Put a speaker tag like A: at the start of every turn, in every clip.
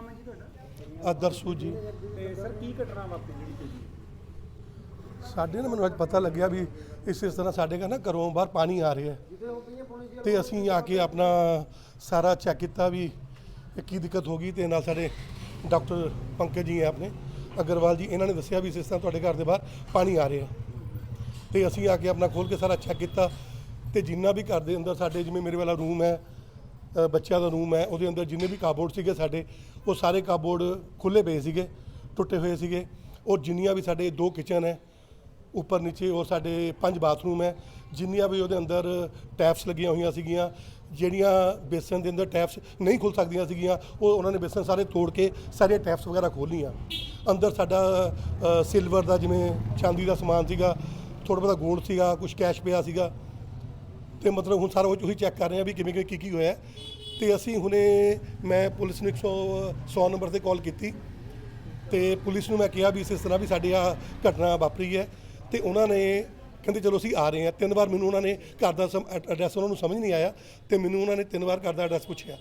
A: ਨਾਮ ਹੈ ਜੀ ਤੁਹਾਡਾ?
B: ਆਦਰਸ਼ੂ ਜੀ।
A: ਤੇ ਸਰ ਕੀ ਘਟਨਾ ਵਾਪਰੀ ਜਿਹੜੀ ਤੇ ਜੀ?
B: ਸਾਡੇ ਨਾ ਮੈਨੂੰ ਅੱਜ ਪਤਾ ਲੱਗਿਆ ਵੀ ਇਸ ਇਸ ਤਰ੍ਹਾਂ ਸਾਡੇ ਘਰ ਨਾ ਘਰੋਂ ਬਾਹਰ ਪਾਣੀ ਆ ਰਿਹਾ ਹੈ। ਤੇ ਅਸੀਂ ਆ ਕੇ ਆਪਣਾ ਸਾਰਾ ਚੈੱਕ ਕੀਤਾ ਵੀ ਕੀ ਦਿੱਕਤ ਹੋ ਗਈ ਤੇ ਨਾਲ ਸਾਡੇ ਡਾਕਟਰ ਪੰਕਜ ਜੀ ਹੈ ਆਪਣੇ। ਅਗਰਵਾਲ ਜੀ ਇਹਨਾਂ ਨੇ ਦੱਸਿਆ ਵੀ ਇਸ ਤਰ੍ਹਾਂ ਤੁਹਾਡੇ ਘਰ ਦੇ ਬਾਹਰ ਪਾਣੀ ਆ ਰਿਹਾ ਤੇ ਅਸੀਂ ਆ ਕੇ ਆਪਣਾ ਖੋਲ ਕੇ ਸਾਰਾ ਚੈੱਕ ਕੀਤਾ ਤੇ ਜਿੰਨਾ ਵੀ ਘਰ ਦੇ ਅੰਦਰ ਸਾਡੇ ਜਿਵੇਂ ਮੇਰੇ ਵਾਲਾ ਰੂਮ ਹੈ ਬੱਚਿਆਂ ਦਾ ਰੂਮ ਹੈ, ਉਹਦੇ ਅੰਦਰ ਜਿੰਨੇ ਵੀ ਕਾਬੋਰਡ ਸੀਗੇ ਸਾਡੇ, ਉਹ ਸਾਰੇ ਕਾਬੋਰਡ ਖੁੱਲੇ ਪਏ ਸੀਗੇ, ਟੁੱਟੇ ਹੋਏ ਸੀਗੇ। ਔਰ ਜਿੰਨੀਆਂ ਵੀ ਸਾਡੇ ਦੋ ਕਿਚਨ ਹੈ, ਉੱਪਰ ਨੀਚੇ ਔਰ ਸਾਡੇ ਪੰਜ ਬਾਥਰੂਮ ਹੈ। ਜਿੰਨੀਆਂ ਵੀ ਉਹਦੇ ਅੰਦਰ ਟੈਪਸ ਲੱਗੀਆਂ ਹੋਈਆਂ ਸੀਗੀਆਂ, ਜਿਹੜੀਆਂ ਬੇਸਨ ਦੇ ਅੰਦਰ ਟੈਪਸ ਨਹੀਂ ਖੁੱਲ ਸਕਦੀਆਂ ਸੀਗੀਆਂ, ਉਹ ਉਹਨਾਂ ਨੇ ਬੇਸਨ ਸਾਰੇ ਤੋੜ ਕੇ ਸਾਰੇ ਟੈਪਸ ਵਗੈਰਾ ਖੋਲੀਆਂ ਅੰਦਰ ਸਾਡਾ ਸਿਲਵਰ ਦਾ ਜਿਵੇਂ ਚਾਂਦੀ ਦਾ ਸਮਾਨ ਸੀਗਾ ਥੋੜਾ ਬਹੁਤਾ ਗੋਲਡ ਸੀਗਾ ਕੁਝ ਕੈਸ਼ ਪਿਆ ਸੀਗਾ। ਤੇ ਮਤਲਬ ਹੁਣ ਸਾਰਾ ਕੁਝ ਉਹੀ ਚੈੱਕ ਕਰ ਰਹੇ ਆ ਵੀ ਕਿਵੇਂ ਕਿਵੇਂ ਕੀ ਕੀ ਹੋਇਆ। ਤੇ ਅਸੀਂ ਹੁਣੇ ਮੈਂ ਪੁਲਿਸ ਨੂੰ 100 100 ਨੰਬਰ ਤੇ ਕਾਲ ਕੀਤੀ। ਤੇ ਪੁਲਿਸ ਨੂੰ ਮੈਂ ਕਿਹਾ ਵੀ ਇਸ ਤਰ੍ਹਾਂ ਵੀ ਸਾਡੇ ਆ ਘਟਨਾ ਵਾਪਰੀ ਹੈ। ਤੇ ਉਹਨਾਂ ਨੇ ਕਹਿੰਦੇ ਚਲੋ ਅਸੀਂ ਆ ਰਹੇ ਹਾਂ। ਤਿੰਨ ਵਾਰ ਮੈਨੂੰ ਉਹਨਾਂ ਨੇ ਘਰ ਦਾ ਐਡਰੈਸ ਉਹਨਾਂ ਨੂੰ ਸਮਝ ਨਹੀਂ ਆਇਆ। ਤੇ ਮੈਨੂੰ ਉਹਨਾਂ ਨੇ ਤਿੰਨ ਵਾਰ ਘਰ ਦਾ ਐਡਰੈਸ ਪੁੱਛਿਆ।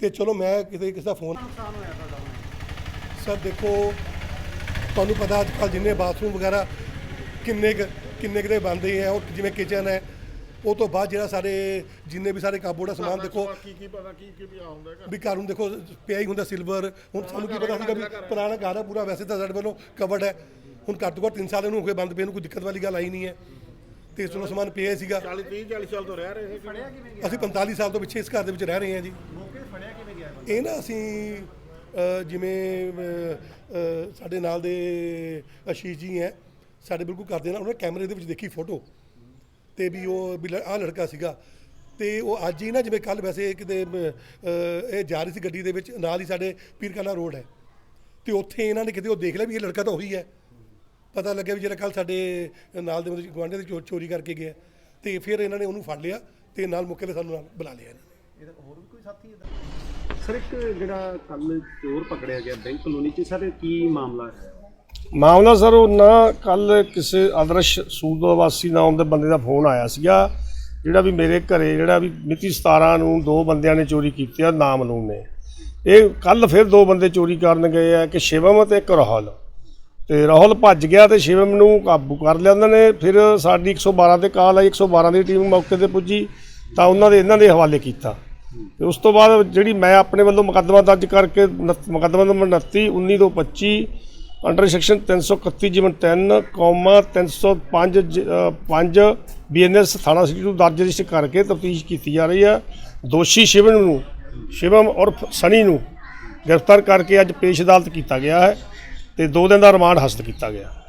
B: ਤੇ ਚਲੋ ਮੈਂ ਕਿਤੇ ਕਿਸੇ ਦਾ ਫੋਨ ਸਰ, ਦੇਖੋ, ਤੁਹਾਨੂੰ ਪਤਾ ਅੱਜ ਕੱਲ੍ਹ ਜਿੰਨੇ ਬਾਥਰੂਮ ਵਗੈਰਾ ਕਿੰਨੇ ਕੁ ਕਿੰਨੇ ਕੁ ਦੇ ਬਣਦੇ ਆ, ਉਹ ਜਿਵੇਂ ਕਿਚਨ ਹੈ ਉਹ ਤੋਂ ਬਾਅਦ ਜਿਹੜਾ ਸਾਡੇ ਜਿੰਨੇ ਵੀ ਸਾਰੇ ਕਾਬੂ ਦਾ ਸਮਾਨ ਦੇਖੋ
C: ਕੀ ਕੀ ਪਤਾ ਕੀ ਕੀ ਪਿਆ ਹੁੰਦਾ ਹੈਗਾ
B: ਵੀ ਘਰ ਨੂੰ ਦੇਖੋ ਪਿਆ ਹੀ ਹੁੰਦਾ ਸਿਲਵਰ ਹੁਣ ਸਾਨੂੰ ਕੀ ਪਤਾ ਸੀਗਾ ਵੀ ਪੁਰਾਣਾ ਘਰ ਹੈ ਪੂਰਾ ਵੈਸੇ ਤਾਂ ਸਾਡੇ ਵੱਲੋਂ ਕਵਰਡ ਹੈ। ਹੁਣ ਘੱਟ ਤੋਂ ਘੱਟ 3 ਸਾਲ ਇਹਨੂੰ ਹੋ ਗਏ ਬੰਦ ਪਏ ਨੂੰ ਕੋਈ ਦਿੱਕਤ ਵਾਲੀ ਗੱਲ ਆਈ ਨਹੀਂ ਹੈ। ਤੇ ਇਸ ਤੋਂ ਸਮਾਨ ਪਿਆ ਹੀ ਸੀਗਾ।
C: 40 30 40 ਸਾਲ ਤੋਂ ਰਹਿ ਰਹੇ ਸੀ
A: ਫੜਿਆ ਕਿਵੇਂ ਗਿਆ?
B: ਅਸੀਂ 45 ਸਾਲ ਤੋਂ ਪਿੱਛੇ ਇਸ ਘਰ ਦੇ ਵਿੱਚ ਰਹਿ ਰਹੇ ਹਾਂ ਜੀ।
A: ਮੌਕੇ ਫੜਿਆ ਕਿਵੇਂ ਗਿਆ? ਇਹ
B: ਨਾ ਅਸੀਂ ਜਿਵੇਂ ਸਾਡੇ ਨਾਲ ਦੇ ਆਸ਼ੀਸ਼ ਜੀ ਹੈ ਸਾਡੇ ਬਿਲਕੁਲ ਕਰਦੇ ਨਾਲ ਉਹਨੇ ਕੈਮਰੇ ਦੇ ਵਿੱਚ ਦੇਖੀ ਫੋਟੋ ਤੇ ਵੀ ਉਹ ਵੀ ਆ ਲੜਕਾ ਸੀਗਾ। ਤੇ ਉਹ ਅੱਜ ਹੀ ਨਾ ਜਿਵੇਂ ਕੱਲ ਵੈਸੇ ਕਿਤੇ ਇਹ ਜਾ ਰਹੀ ਸੀ ਗੱਡੀ ਦੇ ਵਿੱਚ, ਨਾਲ ਹੀ ਸਾਡੇ ਪੀਰਕਾਲਾ ਰੋਡ ਹੈ। ਤੇ ਉੱਥੇ ਇਹਨਾਂ ਨੇ ਕਿਤੇ ਉਹ ਦੇਖ ਲਿਆ ਵੀ ਇਹ ਲੜਕਾ ਤਾਂ ਉਹੀ ਹੈ। ਪਤਾ ਲੱਗਿਆ ਵੀ ਜਿਹੜਾ ਕੱਲ ਸਾਡੇ ਨਾਲ ਦੇ ਮਤਲਬ ਗੁਆਂਢੀ ਦੇ ਚੋ- ਚੋਰੀ ਕਰਕੇ ਗਿਆ। ਤੇ ਫਿਰ ਇਹਨਾਂ ਨੇ ਉਹਨੂੰ ਫੜ ਲਿਆ ਤੇ ਨਾਲ ਮੁੱਕੇ ਤੇ ਸਾਨੂੰ ਨਾਲ ਬੁਲਾ ਲਿਆ ਇਹਨਾਂ ਨੇ।
A: ਇਹਦਾ ਹੋਰ ਵੀ ਕੋਈ ਸਾਥੀ ਇਹਦਾ ਸਰ, ਇੱਕ ਜਿਹੜਾ ਕੱਲ ਚੋਰ ਪਕੜਿਆ ਗਿਆ ਬੈਂਕ ਕਲੋਨੀ ਚ, ਸਰ ਕੀ ਮਾਮਲਾ ਹੈ?
D: ਮਾਮਲਾ ਸਰ, ਉਹ ਨਾ ਕੱਲ ਕਿਸੇ ਆਦਰਸ਼ ਸੂਦ ਵਾਸੀ ਨਾਮ ਦੇ ਬੰਦੇ ਦਾ ਫੋਨ ਆਇਆ ਸੀਗਾ, ਜਿਹੜਾ ਵੀ ਮੇਰੇ ਘਰੇ, ਜਿਹੜਾ ਵੀ ਮਿਤੀ 17 ਨੂੰ ਦੋ ਬੰਦਿਆਂ ਨੇ ਚੋਰੀ ਕੀਤੀ ਆ ਨਾਮਲੂਮ ਨੇ। ਇਹ ਕੱਲ ਫਿਰ ਦੋ ਬੰਦੇ ਚੋਰੀ ਕਰਨ ਗਏ ਆ ਕਿ ਸ਼ਿਵਮ ਤੇ ਇੱਕ ਰਾਹੁਲ। ਤੇ ਰਾਹੁਲ ਭੱਜ ਗਿਆ ਤੇ ਸ਼ਿਵਮ ਨੂੰ ਕਾਬੂ ਕਰ ਲਿਆ ਉਹਨਾਂ ਨੇ। ਫਿਰ ਸਾਡੀ 112 ਤੇ ਕਾਲ ਆਈ 112 ਦੀ ਟੀਮ ਮੌਕੇ ਤੇ ਪੁੱਜੀ, ਤਾਂ ਉਹਨਾਂ ਦੇ ਇਹਨਾਂ ਦੇ ਹਵਾਲੇ ਕੀਤਾ। ਤੇ ਉਸ ਤੋਂ ਬਾਅਦ ਜਿਹੜੀ ਮੈਂ ਆਪਣੇ ਵੱਲੋਂ ਮੁਕੱਦਮਾ ਦਰਜ ਕਰਕੇ, ਮੁਕੱਦਮਾ ਨੰਬਰ 29 19 ਤੋਂ 25 ਅੰਡਰ ਸੈਕਸ਼ਨ 331 ਜਿਵਨ 3 ਕੌਮਾ 305 ਜ- ਅ, 5 ਬੀਐਨਐਸ ਥਾਣਾ ਸਿਟੀ ਨੂੰ ਦਰਜ ਰਜਿਸਟਰ ਕਰਕੇ ਤਫਤੀਸ਼ ਕੀਤੀ ਜਾ ਰਹੀ ਹੈ। ਦੋਸ਼ੀ ਸ਼ਿਵਮ ਨੂੰ ਸ਼ਿਵਮ ਔਰ ਸਨੀ ਨੂੰ ਗ੍ਰਿਫਤਾਰ ਕਰਕੇ ਅੱਜ ਪੇਸ਼ ਅਦਾਲਤ ਕੀਤਾ ਗਿਆ ਹੈ ਤੇ ਦੋ ਦਿਨ ਦਾ ਰਿਮਾਂਡ ਹਾਸਲ ਕੀਤਾ ਗਿਆ।